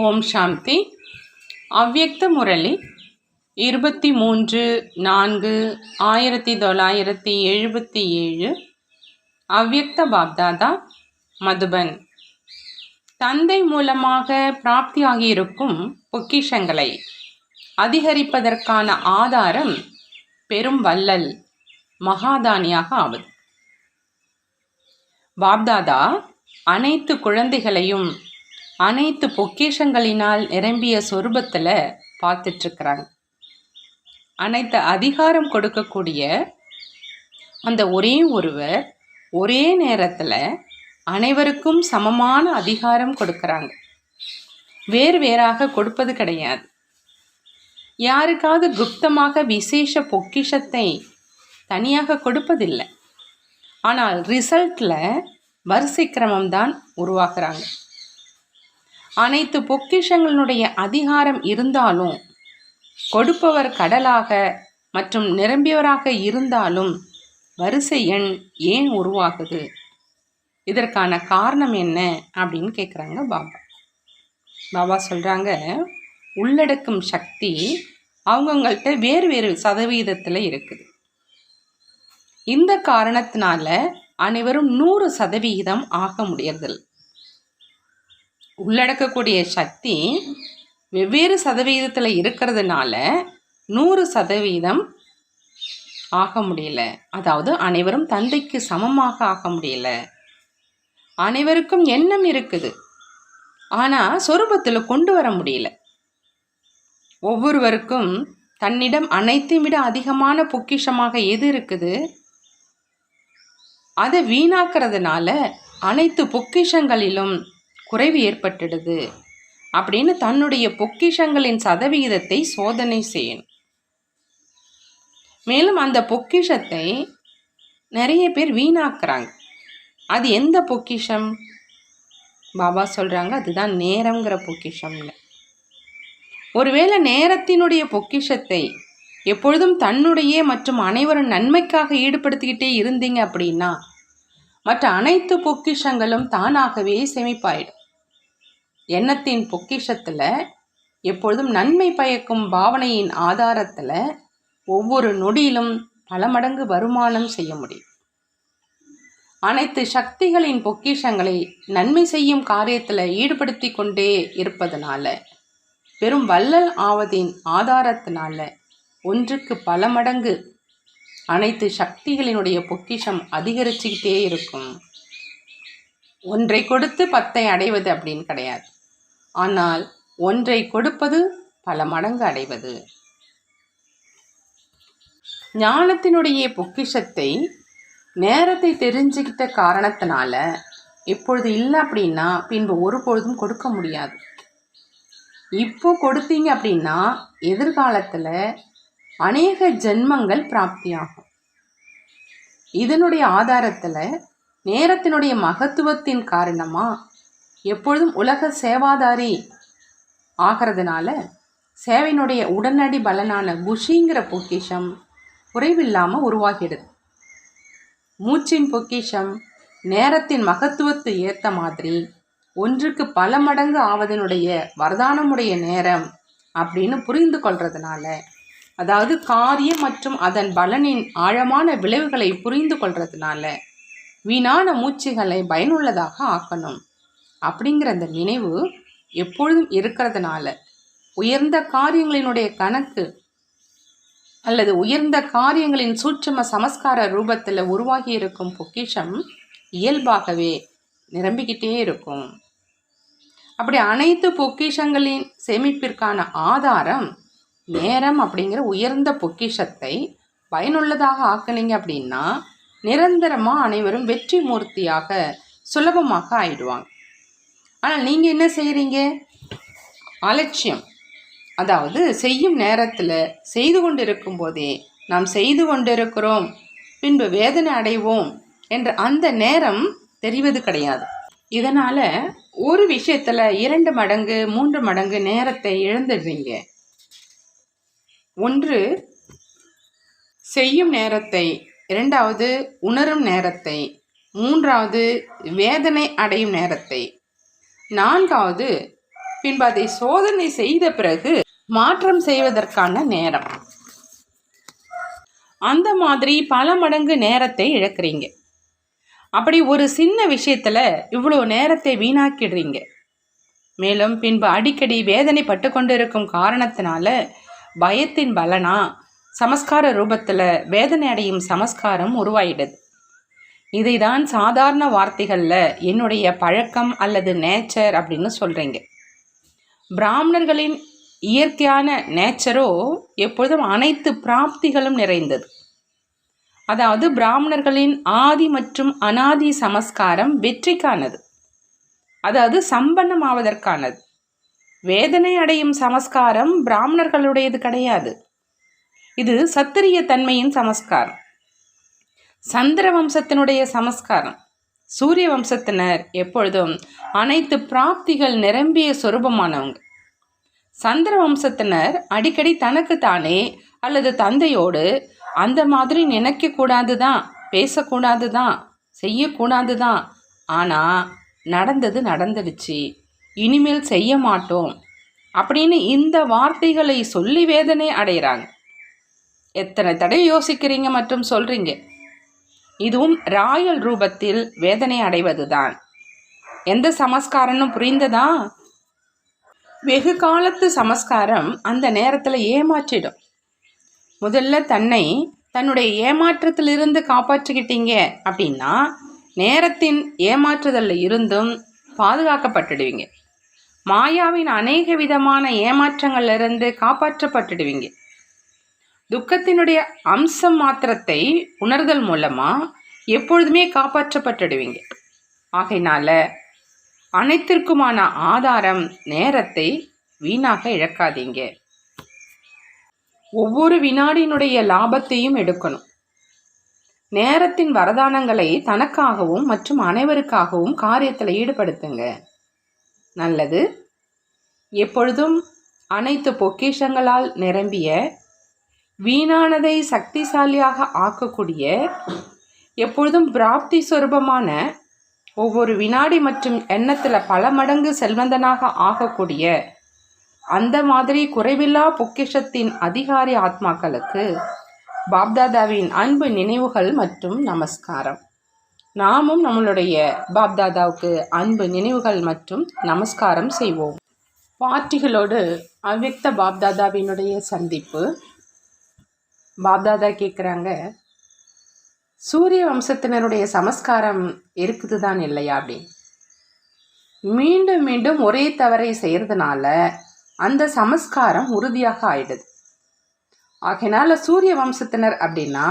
ஓம் சாந்தி. அவ்யக்த முரளி இருபத்தி மூன்று நான்கு ஆயிரத்தி தொள்ளாயிரத்தி எழுபத்தி ஏழு. அவ்யக்த பாப்தாதா மதுபன். தந்தை மூலமாக பிராப்தியாகியிருக்கும் பொக்கிஷங்களை அதிகரிப்பதற்கான ஆதாரம் பெரும் வள்ளல் மகாதானியாக ஆவது. பாப்தாதா அனைத்து குழந்தைகளையும் அனைத்து பொக்கிஷங்களினால் நிரம்பிய சொரூபத்தில் பார்த்துட்ருக்குறாங்க. அனைத்து அதிகாரம் கொடுக்கக்கூடிய அந்த ஒரே ஒருவர் ஒரே நேரத்தில் அனைவருக்கும் சமமான அதிகாரம் கொடுக்குறாங்க. வேறு வேறாக கொடுப்பது கிடையாது. யாருக்காவது குப்தமாக விசேஷ பொக்கிஷத்தை தனியாக கொடுப்பதில்லை. ஆனால் ரிசல்ட்டில் வரிசை கிரமம்தான் உருவாக்குறாங்க. அனைத்து பொக்கிஷங்களுடைய அதிகாரம் இருந்தாலும் கொடுப்பவர் கடலாக மற்றும் நிரம்பியவராக இருந்தாலும் வரிசை எண் ஏன் உருவாகுது? இதற்கான காரணம் என்ன அப்படின்னு கேட்குறாங்க பாபா. பாபா சொல்கிறாங்க உள்ளடக்கும் சக்தி அவங்கவுங்கள்ட்ட வேறு வேறு சதவீதத்தில் இருக்குது. இந்த காரணத்தினால அனைவரும் நூறு சதவிகிதம் ஆக முடியறதில்லை. உள்ளடக்கக்கூடிய சக்தி வெவ்வேறு சதவீதத்தில் இருக்கிறதுனால நூறு சதவீதம் ஆக முடியல. அதாவது அனைவரும் தந்தைக்கு சமமாக ஆக முடியல. அனைவருக்கும் எண்ணம் இருக்குது. ஆனால் சொரூபத்தில் கொண்டு வர முடியல. ஒவ்வொருவருக்கும் தன்னிடம் அனைத்தையும் விட அதிகமான பொக்கிஷமாக எது இருக்குது? அதை வீணாக்கிறதுனால அனைத்து பொக்கிஷங்களிலும் குறைவு ஏற்பட்டுடுது அப்படின்னு தன்னுடைய பொக்கிஷங்களின் சதவிகிதத்தை சோதனை செய்யணும். மேலும் அந்த பொக்கிஷத்தை நிறைய பேர் வீணாக்குறாங்க. அது எந்த பொக்கிஷம்? பாபா சொல்கிறாங்க அதுதான் நேரங்கிற பொக்கிஷம்னு. ஒருவேளை நேரத்தினுடைய பொக்கிஷத்தை எப்பொழுதும் தன்னுடைய மற்றும் அனைவரும் நன்மைக்காக ஈடுபடுத்திக்கிட்டே இருந்தீங்க அப்படின்னா மற்ற அனைத்து பொக்கிஷங்களும் தானாகவே சேமிப்பாயிடும். எண்ணத்தின் பொக்கிஷத்தில் எப்பொழுதும் நன்மை பயக்கும் பாவனையின் ஆதாரத்தில் ஒவ்வொரு நொடியிலும் பல மடங்கு வருமானம் செய்ய முடியும். அனைத்து சக்திகளின் பொக்கிஷங்களை நன்மை செய்யும் காரியத்தில் ஈடுபடுத்தி கொண்டே இருப்பதனால பெரும் வள்ளல் ஆவதின் ஆதாரத்தினால ஒன்றுக்கு பல மடங்கு அனைத்து சக்திகளினுடைய பொக்கிஷம் அதிகரிச்சுக்கிட்டே இருக்கும். ஒன்றை கொடுத்து பத்தை அடைவது அப்படின்னு கிடையாது. ஆனால் ஒன்றை கொடுப்பது பல மடங்கு அடைவது. ஞானத்தினுடைய பொக்கிஷத்தை நேரத்தை தெரிஞ்சுக்கிட்ட காரணத்தினால இப்பொழுது இல்லை அப்படின்னா பின்பு ஒரு பொழுதும் கொடுக்க முடியாது. இப்போ கொடுத்தீங்க அப்படின்னா எதிர்காலத்தில் அநேக ஜென்மங்கள் பிராப்தியாகும். இதனுடைய ஆதாரத்தில் நேரத்தினுடைய மகத்துவத்தின் காரணமாக எப்பொழுதும் உலக சேவாதாரி ஆகிறதுனால சேவையினுடைய உடனடி பலனான குஷிங்கிற பொக்கிஷம் குறைவில்லாமல் உருவாகிடுது. மூச்சின் பொக்கிஷம் நேரத்தின் மகத்துவத்தை ஏற்ற மாதிரி ஒன்றுக்கு பல மடங்கு ஆவதனுடைய வரதானமுடைய நேரம் அப்படின்னு புரிந்து கொள்றதுனால அதாவது காரியம் மற்றும் அதன் பலனின் ஆழமான விளைவுகளை புரிந்து கொள்றதுனால வீணான மூச்சுகளை பயனுள்ளதாக ஆக்கணும். அப்படிங்கிற அந்த நினைவு எப்பொழுதும் இருக்கிறதுனால உயர்ந்த காரியங்களினுடைய கணக்கு அல்லது உயர்ந்த காரியங்களின் சூட்சம சமஸ்கார ரூபத்தில் உருவாகி இருக்கும் பொக்கிஷம் இயல்பாகவே நிரம்பிக்கிட்டே இருக்கும். அப்படி அனைத்து பொக்கிஷங்களின் சேமிப்பிற்கான ஆதாரம் நேரம் அப்படிங்கிற உயர்ந்த பொக்கிஷத்தை பயனுள்ளதாக ஆக்குனீங்க அப்படின்னா நிரந்தரமாக அனைவரும் வெற்றி மூர்த்தியாக சுலபமாக ஆயிடுவாங்க. ஆனால் நீங்கள் என்ன செய்கிறீங்க அலட்சியம். அதாவது செய்யும் நேரத்தில் செய்து கொண்டிருக்கும் போதே நாம் செய்து கொண்டிருக்கிறோம் பின்பு வேதனை அடைவோம் என்ற அந்த நேரம் தெரிவது கிடையாது. இதனால் ஒரு விஷயத்தில் இரண்டு மடங்கு மூன்று மடங்கு நேரத்தை இழந்துடுவீங்க ஒன்று செய்யும் நேரத்தை இரண்டாவது உணரும் நேரத்தை மூன்றாவது வேதனை அடையும் நேரத்தை. நான்காவது பின்பு அதை சோதனை செய்த பிறகு மாற்றம் செய்வதற்கான நேரம். அந்த மாதிரி பல மடங்கு நேரத்தை இழக்கிறீங்க. அப்படி ஒரு சின்ன விஷயத்தில் இவ்வளோ நேரத்தை வீணாக்கிடுறீங்க. மேலும் பின்பு அடிக்கடி வேதனை பட்டு கொண்டிருக்கும் காரணத்தினால பயத்தின் பலனா சமஸ்கார ரூபத்தில் வேதனை அடையும் சமஸ்காரம் உருவாயிடுது. இதை தான் சாதாரண வார்த்தைகளில் என்னுடைய பழக்கம் அல்லது நேச்சர் அப்படின்னு சொல்கிறீங்க பிராமணர்களின் இயற்கையான நேச்சரோ எப்பொழுதும் அனைத்து பிராப்திகளும் நிறைந்தது. அதாவது பிராமணர்களின் ஆதி மற்றும் அனாதி சமஸ்காரம் வெற்றிக்கானது. அதாவது சம்பன்னமாவதற்கானது. வேதனை அடையும் சமஸ்காரம் பிராமணர்களுடையது கிடையாது. இது சத்திரிய தன்மையின் சமஸ்காரம். சந்திர வம்சத்தினுடைய சமஸ்காரம். சூரிய வம்சத்தினர் எப்பொழுதும் அனைத்து பிராப்திகள் நிரம்பிய சொரூபமானவங்க. சந்திர வம்சத்தினர் அடிக்கடி தனக்கு தானே அல்லது தந்தையோடு அந்த மாதிரி நினைக்கக்கூடாது தான் பேசக்கூடாது தான் செய்யக்கூடாது தான் ஆனால் நடந்தது நடந்துடுச்சு. இனிமேல் செய்ய மாட்டோம் அப்படின்னு இந்த வார்த்தைகளை சொல்லி வேதனை அடைகிறாங்க. எத்தனை தடவை யோசிக்கிறீங்க மற்றும் சொல்கிறீங்க இதுவும் ராயல் ரூபத்தில் வேதனை அடைவது தான் எந்த சமஸ்காரம்னு புரிந்ததா? வெகு காலத்து சமஸ்காரம் அந்த நேரத்தில் ஏமாற்றிடும். முதல்ல தன்னை தன்னுடைய ஏமாற்றத்திலிருந்து காப்பாற்றிக்கிட்டீங்க அப்படின்னா நேரத்தின் ஏமாற்றுதலில் இருந்தும் பாதுகாக்கப்பட்டுடுவீங்க. மாயாவின் அநேக விதமான ஏமாற்றங்கள்லேருந்து காப்பாற்றப்பட்டுடுவீங்க. துக்கத்தினுடைய அம்சம் மாத்திரத்தை உணர்தல் மூலமாக எப்பொழுதுமே காப்பாற்றப்பட்டுடுவீங்க ஆகையினால அனைத்திற்குமான ஆதாரம் நேரத்தை வீணாக இழக்காதீங்க. ஒவ்வொரு வினாடியினுடைய லாபத்தையும் எடுக்கணும். நேரத்தின் வரதானங்களை தனக்காகவும் மற்றும் அனைவருக்காகவும் காரியத்தில் ஈடுபடுத்துங்க. நல்லது. எப்பொழுதும் அனைத்து பொக்கிஷங்களால் நிரம்பிய வீணானதை சக்திசாலியாக ஆக்கக்கூடிய எப்பொழுதும் பிராப்தி சொரூபமான ஒவ்வொரு வினாடி மற்றும் எண்ணத்தில் பல மடங்கு செல்வந்தனாக ஆகக்கூடிய அந்த மாதிரி குறைவில்லா பொக்கிஷத்தின் அதிகாரி ஆத்மாக்களுக்கு பாப்தாதாவின் அன்பு நினைவுகள் மற்றும் நமஸ்காரம். நாமும் நம்மளுடைய பாப்தாதாவுக்கு அன்பு நினைவுகள் மற்றும் நமஸ்காரம் செய்வோம். பாட்டிகளோடு அவ்வக்த பாப்தாதாவினுடைய சந்திப்பு பாப்தாதா கேட்குறாங்க சூரிய வம்சத்தினருடைய சமஸ்காரம் இருக்குது தான் இல்லையா அப்படின்னு. மீண்டும் மீண்டும் ஒரே தவறை செய்கிறதுனால அந்த சமஸ்காரம் உறுதியாக ஆயிடுது. ஆகையினால சூரிய வம்சத்தினர் அப்படின்னா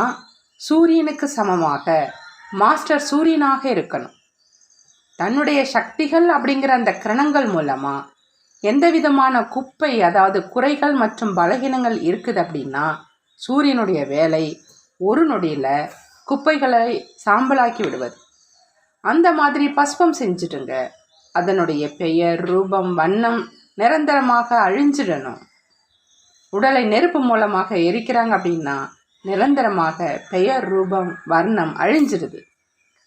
சூரியனுக்கு சமமாக மாஸ்டர் சூரியனாக இருக்கணும். தன்னுடைய சக்திகள் அப்படிங்கிற அந்த கிரணங்கள் மூலமாக எந்த விதமான குப்பை அதாவது குறைகள் மற்றும் பலகீனங்கள் இருக்குது அப்படின்னா சூரியனுடைய வேலை ஒரு நொடியில் குப்பைகளை சாம்பலாக்கி விடுவது. அந்த மாதிரி பஸ்பம் செஞ்சுட்டுங்க. அதனுடைய பெயர் ரூபம் வண்ணம் நிரந்தரமாக அழிஞ்சிடணும். உடலை நெருப்பு மூலமாக எரிக்கிறாங்க அப்படின்னா நிரந்தரமாக பெயர் ரூபம் வர்ணம் அழிஞ்சிருது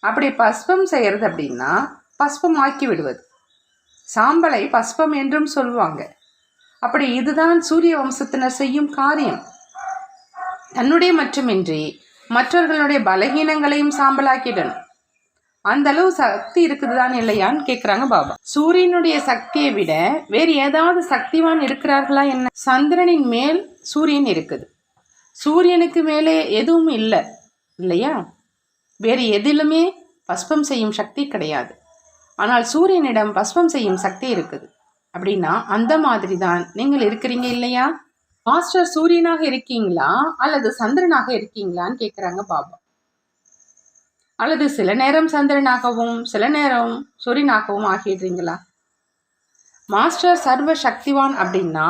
அப்படி பஸ்பம் செய்கிறது அப்படின்னா பஸ்பம் ஆக்கி விடுவது. சாம்பலை பஸ்பம் என்றும் சொல்லுவாங்க. அப்படி இதுதான் சூரிய வம்சத்தினர் செய்யும் காரியம். தன்னுடைய மட்டுமின்றி மற்றவர்களுடைய பலகீனங்களையும் சாம்பலாக்கிடணும். அந்த அளவு சக்தி இருக்குதுதான் இல்லையான்னு கேட்குறாங்க பாபா. சூரியனுடைய சக்தியை விட வேறு ஏதாவது சக்திவான் இருக்கிறார்களா என்ன? சந்திரனின் மேல் சூரியன் இருக்குது. சூரியனுக்கு மேலே எதுவும் இல்லை இல்லையா? வேறு எதிலுமே பஸ்பம் செய்யும் சக்தி கிடையாது. ஆனால் சூரியனிடம் பஸ்பம் செய்யும் சக்தி இருக்குது. அப்படின்னா அந்த மாதிரி தான் நீங்கள் இருக்கிறீங்க இல்லையா? மாஸ்டர் சூரியனாக இருக்கீங்களா? அல்லது சந்திரனாக இருக்கீங்களான்னு கேட்குறாங்க பாபா. அல்லது சில நேரம் சந்திரனாகவும் சில நேரம் சூரியனாகவும் ஆகிடுறீங்களா? மாஸ்டர் சர்வ சக்திவான் அப்படின்னா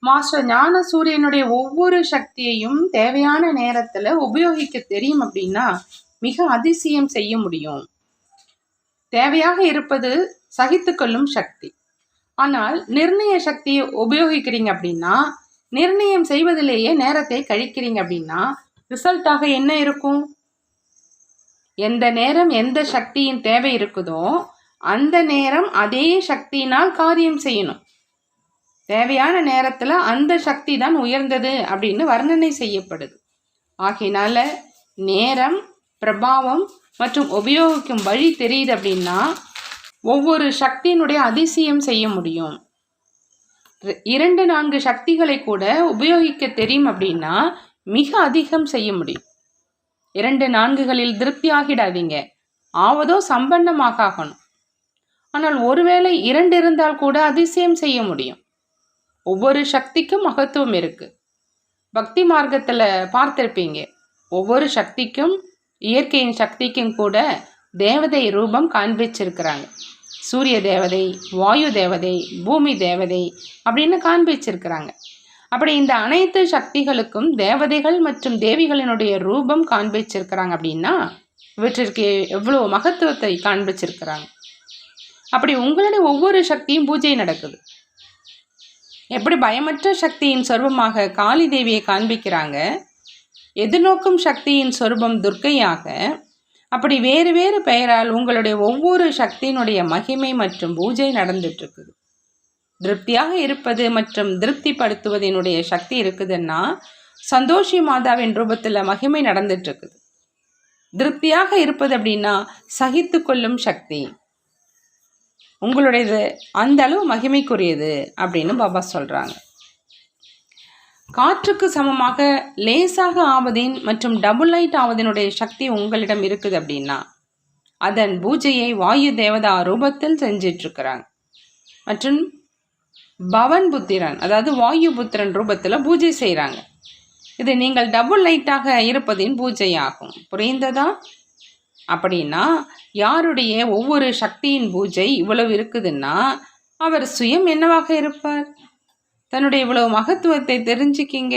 மாஸ்டர் ஞான சூரியனுடைய ஒவ்வொரு சக்தியையும் தேவையான நேரத்தில் உபயோகிக்க தெரியும் அப்படின்னா மிக அதிசயம் செய்ய முடியும். தேவையாக இருப்பது சகித்துக்கொள்ளும் சக்தி. ஆனால் நிர்ணய சக்தியை உபயோகிக்கிறீங்க அப்படின்னா நிர்ணயம் செய்வதிலேயே நேரத்தை கழிக்கிறீங்க அப்படின்னா ரிசல்ட்டாக என்ன இருக்கும்? எந்த நேரம் எந்த சக்தியின் தேவை இருக்குதோ அந்த நேரம் அதே சக்தியினால் காரியம் செய்யணும். தேவையான நேரத்தில் அந்த சக்தி தான் உயர்ந்தது அப்படின்னு வர்ணனை செய்யப்படுது. ஆகையினால நேரம் பிரபாவம் மற்றும் உபயோகிக்கும் வழி தெரியுது அப்படின்னா ஒவ்வொரு சக்தியினுடைய அதிசயம் செய்ய முடியும். இரண்டு நான்கு சக்திகளை கூட உபயோகிக்க தெரியும் அப்படின்னா மிக அதிகம் செய்ய முடியும். இரண்டு நான்குகளில் திருப்தி ஆகிடாதீங்க. ஆவதோ சம்பன்னமாக ஆகணும். ஆனால் ஒருவேளை இரண்டு இருந்தால் கூட அதிசயம் செய்ய முடியும். ஒவ்வொரு சக்திக்கும் மகத்துவம் இருக்கு. பக்தி மார்க்கத்தில் பார்த்துருப்பீங்க. ஒவ்வொரு சக்திக்கும் இயற்கையின் சக்திக்கும் கூட தேவதை ரூபம் காண்பிச்சிருக்கிறாங்க. சூரிய தேவதை வாயு தேவதை பூமி தேவதை அப்படின்னு காண்பிச்சிருக்கிறாங்க. அப்படி இந்த அனைத்து சக்திகளுக்கும் தேவதைகள் மற்றும் தேவிகளினுடைய ரூபம் காண்பிச்சிருக்கிறாங்க அப்படின்னா இவற்றிற்கு எவ்வளோ மகத்துவத்தை காண்பிச்சிருக்கிறாங்க? அப்படி உங்களுடைய ஒவ்வொரு சக்தியும் பூஜை நடக்குது. எப்படி பயமற்ற சக்தியின் சொருபமாக காளி தேவியை காண்பிக்கிறாங்க? எதிர்நோக்கும் சக்தியின் சொருபம் துர்க்கையாக அப்படி வேறு வேறு பெயரால் உங்களுடைய ஒவ்வொரு சக்தியினுடைய மகிமை மற்றும் பூஜை நடந்துட்டு இருக்குது திருப்தியாக இருப்பது மற்றும் திருப்திப்படுத்துவதனுடைய சக்தி இருக்குதுன்னா சந்தோஷி மாதாவின் ரூபத்தில் மகிமை நடந்துட்டு இருக்குது திருப்தியாக இருப்பது அப்படின்னா சகித்து கொள்ளும் சக்தி. உங்களுடையது அந்த அளவு மகிமைக்குரியது அப்படின்னு பாபா சொல்கிறாங்க காற்றுக்கு சமமாக லேசாக ஆவதின் மற்றும் டபுள் லைட் ஆவதினுடைய சக்தி உங்களிடம் இருக்குது அப்படின்னா அதன் பூஜையை வாயு தேவதா ரூபத்தில் செஞ்சிட்ருக்கிறாங்க மற்றும் பவன் புத்திரன் அதாவது வாயு புத்திரன் ரூபத்தில் பூஜை செய்கிறாங்க இது நீங்கள் டபுள் லைட்டாக இருப்பதின் பூஜை ஆகும் புரிந்ததா? அப்படின்னா யாருடைய ஒவ்வொரு சக்தியின் பூஜை இவ்வளவு இருக்குதுன்னா அவர் சுயம் என்னவாக இருப்பார்? தன்னுடைய இவ்வளவு மகத்துவத்தை தெரிஞ்சுக்கிங்க.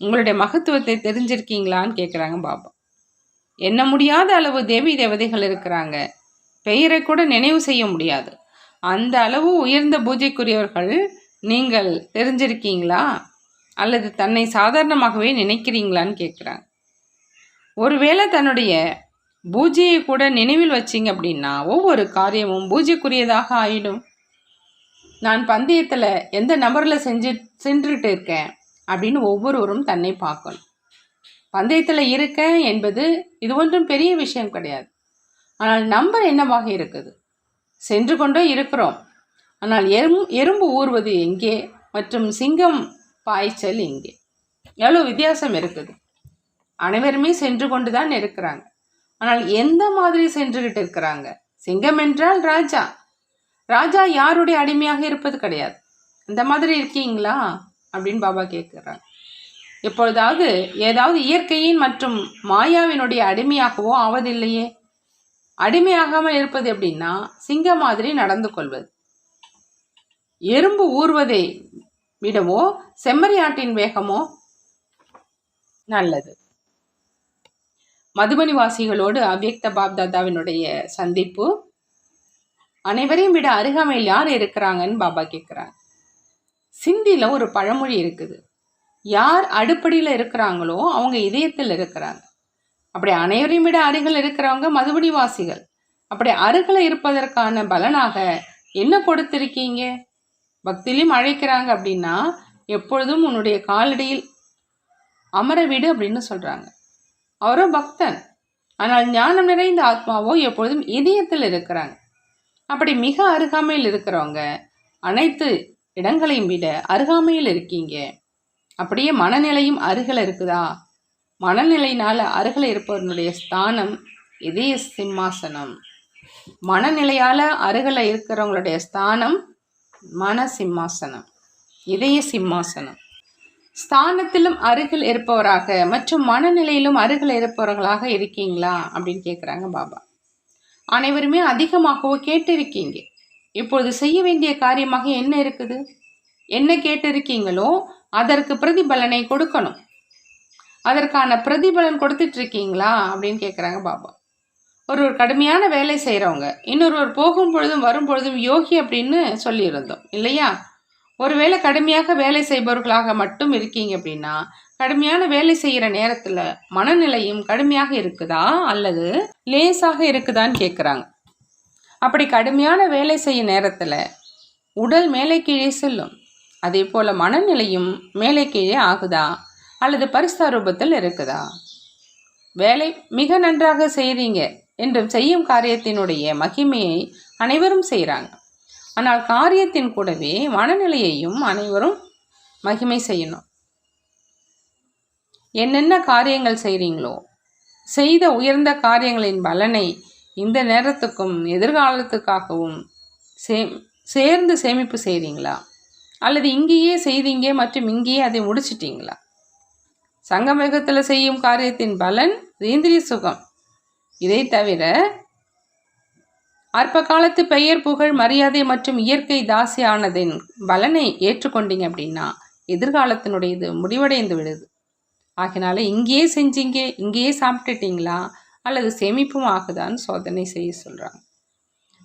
உங்களுடைய மகத்துவத்தை தெரிஞ்சிருக்கீங்களான்னு கேட்குறாங்க பாபா. எண்ண முடியாத அளவு தேவி தேவதைகள் இருக்கிறாங்க. பெயரை கூட நினைவு செய்ய முடியாது. அந்த அளவு உயர்ந்த பூஜைக்குரியவர்கள் நீங்கள் தெரிஞ்சிருக்கீங்களா? அல்லது தன்னை சாதாரணமாகவே நினைக்கிறீங்களான்னு கேட்குறாங்க ஒருவேளை தன்னுடைய பூஜையை கூட நினைவில் வச்சிங்க அப்படின்னா ஒவ்வொரு காரியமும் பூஜைக்குரியதாக ஆயிடும். நான் பந்தயத்தில் எந்த நம்பரில் செஞ்சு சென்றுட்டு இருக்கேன் அப்படின்னு ஒவ்வொருவரும் தன்னை பார்க்கணும். பந்தயத்தில் இருக்கேன் என்பது இது ஒன்றும் பெரிய விஷயம் கிடையாது. ஆனால் நம்பர் என்னவாக இருக்குது? சென்று கொண்டே இருக்கிறோம். ஆனால் எறும் எறும்பு ஊறுவது எங்கே? மற்றும் சிங்கம் பாய்ச்சல் எங்கே? எவ்வளோ வித்தியாசம் இருக்குது? அனைவருமே சென்று கொண்டு தான் இருக்கிறாங்க. ஆனால் எந்த மாதிரி சென்றுகிட்டு இருக்கிறாங்க? சிங்கம் என்றால் ராஜா. ராஜா யாருடைய அடிமையாக இருப்பது கிடையாது. அந்த மாதிரி இருக்கீங்களா? அப்படின்னு பாபா கேட்குறாங்க எப்பொழுதாவது ஏதாவது இயற்கையின் மற்றும் மாயாவினுடைய அடிமையாகவோ ஆவதில்லையே. அடிமையாகாமல் இருப்பது எப்படின்னா சிங்கம் மாதிரி நடந்து கொள்வது. எறும்பு ஊர்வதை விடவோ செம்மறியாட்டின் வேகமோ நல்லது. மதுபனி வாசிகளோடு அவ்யக்த பாப்தாதாவினுடைய சந்திப்பு அனைவரையும் விட அருகாமையில் யார் இருக்கிறாங்கன்னு பாபா கேட்குறாங்க சிந்தியில் ஒரு பழமொழி இருக்குது. யார் அடுப்படியில் இருக்கிறாங்களோ அவங்க இதயத்தில் இருக்கிறாங்க. அப்படி அனைவரையும் விட அருகில் இருக்கிறவங்க மதுபடி வாசிகள் அப்படி அருகில் இருப்பதற்கான பலனாக என்ன கொடுத்துருக்கீங்க? பக்திலையும் அழைக்கிறாங்க அப்படின்னா எப்பொழுதும் உன்னுடைய காலடியில் அமர விடு அப்படின்னு சொல்கிறாங்க அவரோ பக்தன். ஆனால் ஞானம் நிறைந்த ஆத்மாவோ எப்பொழுதும் இதயத்தில் இருக்கிறாங்க. அப்படி மிக அருகாமையில் இருக்கிறவங்க அனைத்து இடங்களையும் விட அருகாமையில் இருக்கீங்க. அப்படியே மனநிலையும் அருகில் இருக்குதா? மனநிலையினால் அருகில் இருப்பவனுடைய ஸ்தானம் இதய சிம்மாசனம். மனநிலையால் அருகில் இருக்கிறவங்களுடைய ஸ்தானம் மன சிம்மாசனம். இதய சிம்மாசனம். ஸ்தானத்திலும் அருகில் இருப்பவராக மற்றும் மனநிலையிலும் அருகில் இருப்பவர்களாக இருக்கீங்களா? அப்படின்னு கேட்குறாங்க பாபா. அனைவருமே அதிகமாகவோ கேட்டிருக்கீங்க. இப்பொழுது செய்ய வேண்டிய காரியமாக என்ன இருக்குது? என்ன கேட்டிருக்கீங்களோ அதற்கு பிரதிபலனை கொடுக்கணும். அதற்கான பிரதிபலன் கொடுத்துட்டு இருக்கீங்களா அப்படின்னு கேட்குறாங்க பாபா. ஒரு ஒரு கடுமையான வேலை செய்கிறவங்க இன்னொருவர் போகும் பொழுதும் வரும் பொழுதும் யோகி அப்படின்னு சொல்லியிருந்தோம் இல்லையா? ஒருவேளை கடுமையாக வேலை செய்பவர்களாக மட்டும் இருக்கீங்க அப்படின்னா கடுமையான வேலை செய்கிற நேரத்தில் மனநிலையும் கடுமையாக இருக்குதா? அல்லது லேசாக இருக்குதான்னு கேட்குறாங்க அப்படி கடுமையான வேலை செய்ய நேரத்தில் உடல் மேலே கீழே செல்லும். அதே போல் மனநிலையும் மேலே கீழே ஆகுதா? அல்லது பரிசாரூபத்தில் இருக்குதா? வேலை மிக நன்றாக செய்கிறீங்க என்றும் செய்யும் காரியத்தினுடைய மகிமையை அனைவரும் செய்கிறாங்க ஆனால் காரியத்தின் கூடவே மனநிலையையும் அனைவரும் மகிமை செய்யணும். என்னென்ன காரியங்கள் செய்கிறீங்களோ செய்த உயர்ந்த காரியங்களின் பலனை இந்த நேரத்துக்கும் எதிர்காலத்துக்காகவும் சே சேர்ந்து சேமிப்பு செய்கிறீங்களா அல்லது இங்கேயே செய்தீங்க மற்றும் இங்கேயே அதை முடிச்சிட்டிங்களா? சங்கமேகத்தில் செய்யும் காரியத்தின் பலன் இந்திரிய சுகம். இதை தவிர அற்ப காலத்து பெயர் புகழ் மரியாதை மற்றும் இயற்கை தாசியானதின் பலனை ஏற்றுக்கொண்டீங்க அப்படின்னா எதிர்காலத்தினுடைய இது முடிவடைந்து விடுது. ஆகினால இங்கேயே செஞ்சீங்க இங்கேயே சாப்பிட்டுட்டீங்களா? அல்லது சேமிப்பும் ஆகுதான்னு சோதனை செய்ய சொல்கிறாங்க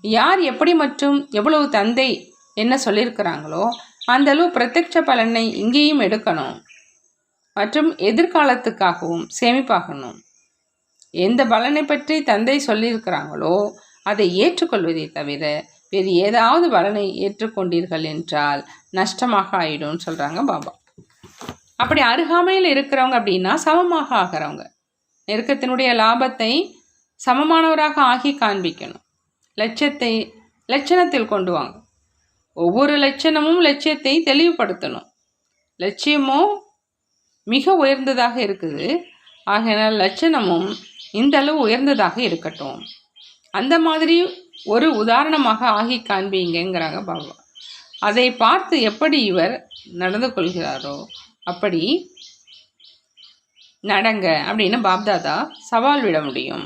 யார் எப்படி மற்றும் எவ்வளவு தந்தை என்ன சொல்லியிருக்கிறாங்களோ அந்த அளவு பிரத்யட்ச பலனை இங்கேயும் எடுக்கணும். மற்றும் எதிர்காலத்துக்காகவும் சேமிப்பாகணும். எந்த பலனை பற்றி தந்தை சொல்லியிருக்கிறாங்களோ அதை ஏற்றுக்கொள்வதை தவிர வேறு ஏதாவது பலனை ஏற்றுக்கொண்டீர்கள் என்றால் நஷ்டமாக ஆயிடும்னு சொல்கிறாங்க பாபா. அப்படி அருகாமையில் இருக்கிறவங்க அப்படின்னா சமமாக ஆகிறவங்க. நெருக்கத்தினுடைய லாபத்தை சமமானவராக ஆகி காண்பிக்கணும். லட்சத்தை லட்சணத்தில் கொண்டு வாங்க. ஒவ்வொரு லட்சணமும் லட்சியத்தை தெளிவுபடுத்தணும். லட்சியமோ மிக உயர்ந்ததாக இருக்குது. ஆகையினால் லட்சணமும் இந்த அளவு உயர்ந்ததாக இருக்கட்டும். அந்த மாதிரி ஒரு உதாரணமாக ஆகி காண்பீங்கிறாங்க பாபா அதை பார்த்து எப்படி இவர் நடந்து கொள்கிறாரோ அப்படி நடங்க அப்படின்னு பாப்தாதா சவால் விட முடியும்.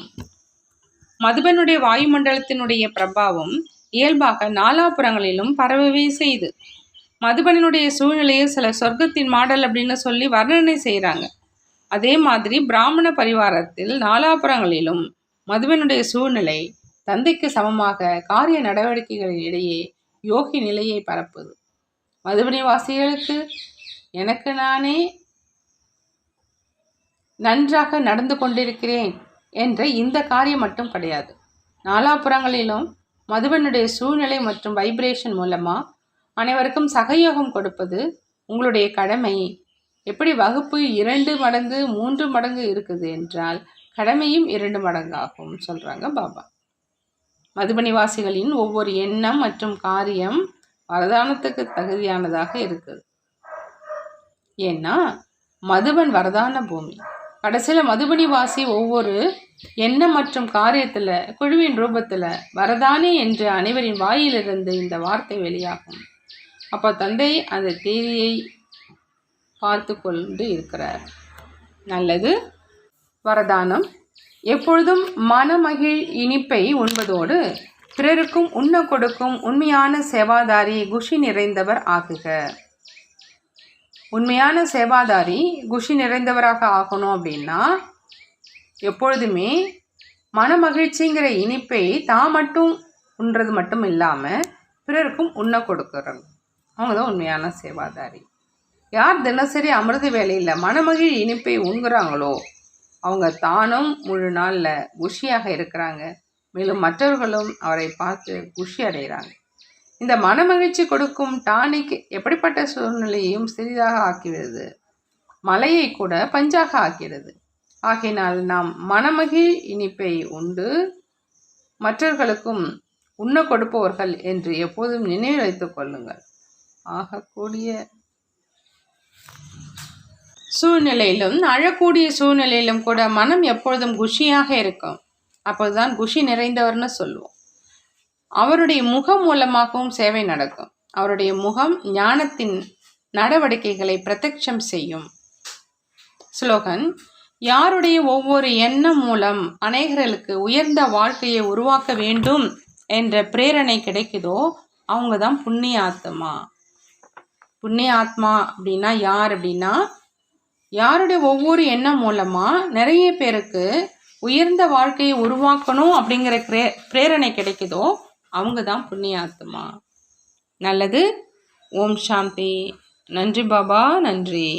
மதுபனுடைய வாயுமண்டலத்தினுடைய பிரபாவம் இயல்பாக நாலாபுறங்களிலும் பரவவே செய்து. மதுபனனுடைய சூழ்நிலையை சில சொர்க்கத்தின் மாடல் அப்படின்னு சொல்லி வர்ணனை செய்கிறாங்க அதே மாதிரி பிராமண பரிவாரத்தில் நாலாபுறங்களிலும் மதுவனுடைய சூழ்நிலை தந்தைக்கு சமமாக காரிய நடவடிக்கைகளின் இடையே யோகி நிலையை பரப்புது. மதுபனி வாசிகளுக்கு எனக்கு நானே நன்றாக நடந்து கொண்டிருக்கிறேன் என்ற இந்த காரியம் மட்டும் கிடையாது. நாலாபுறங்களிலும் மதுவனுடைய சூழ்நிலை மற்றும் வைப்ரேஷன் மூலமாக அனைவருக்கும் சகயோகம் கொடுப்பது உங்களுடைய கடமை. எப்படி வகுப்பு இரண்டு மடங்கு மூன்று மடங்கு இருக்குது என்றால் கடமையும் இரண்டு மடங்காகும் சொல்கிறாங்க பாபா. மதுபனிவாசிகளின் ஒவ்வொரு எண்ணம் மற்றும் காரியம் வரதானத்துக்கு தகுதியானதாக இருக்குது. ஏன்னா மதுபன் வரதான பூமி. கடைசியில் மதுபனிவாசி ஒவ்வொரு எண்ணம் மற்றும் காரியத்தில் குழுவின் ரூபத்தில் வரதானே என்று அனைவரின் வாயிலிருந்து இந்த வார்த்தை வெளியாகும். அப்போ தந்தை அந்த தேதியை பார்த்து கொண்டு இருக்கிறார். நல்லது. வரதானம். எப்பொழுதும் மனமகிழ் இனிப்பை உண்பதோடு பிறருக்கும் உண்ண கொடுக்கும் உண்மையான சேவாதாரி குஷி நிறைந்தவர் ஆகுக. உண்மையான சேவாதாரி குஷி நிறைந்தவராக ஆகணும் அப்படின்னா எப்பொழுதுமே மனமகிழ்ச்சிங்கிற இனிப்பை தான் மட்டும் உண்றது மட்டும் இல்லாமல் பிறருக்கும் உண்ண கொடுக்குறாங்க அவங்க தான் உண்மையான சேவாதாரி. யார் தினசரி அமிர்த வேலையில் மனமகிழ் இனிப்பை உண்கிறாங்களோ அவங்க தானும் முழு நாளில் குஷியாக இருக்கிறாங்க. மேலும் மற்றவர்களும் அவரை பார்த்து குஷி அடைகிறாங்க. இந்த மனமகிழ்ச்சி கொடுக்கும் டானிக் எப்படிப்பட்ட சூழ்நிலையையும் சிறிதாக ஆக்கிறது மலையை கூட பஞ்சாக ஆக்கிறது ஆகையினால் நாம் மனமகிழ் இனிப்பை உண்டு. மற்றவர்களுக்கும் உண்ண கொடுப்பவர்கள் என்று எப்போதும் நினைவு வைத்துக் கொள்ளுங்கள். ஆகக்கூடிய சூழ்நிலையிலும் அழக்கூடிய சூழ்நிலையிலும் கூட மனம் எப்பொழுதும் குஷியாக இருக்கும். அப்போதுதான் குஷி நிறைந்தவர்னு சொல்லுவோம். அவருடைய முகம் மூலமாகவும் சேவை நடக்கும். அவருடைய முகம் ஞானத்தின் நடவடிக்கைகளை பிரத்யட்சம் செய்யும். ஸ்லோகன் யாருடைய ஒவ்வொரு எண்ணம் மூலம் அநேகர்களுக்கு உயர்ந்த வாழ்க்கையை உருவாக்க வேண்டும் என்ற பிரேரணை கிடைக்குதோ அவங்க தான் புண்ணிய ஆத்மா புண்ணிய ஆத்மா அப்படின்னா யார் அப்படின்னா யாருடைய ஒவ்வொரு எண்ணம் மூலமாக நிறைய பேருக்கு உயர்ந்த வாழ்க்கையை உருவாக்கணும் அப்படிங்கிற பிரே பிரேரணை கிடைக்குதோ அவங்க தான் புண்ணியாத்மா. நல்லது. ஓம் சாந்தி. நன்றி பாபா நன்றி.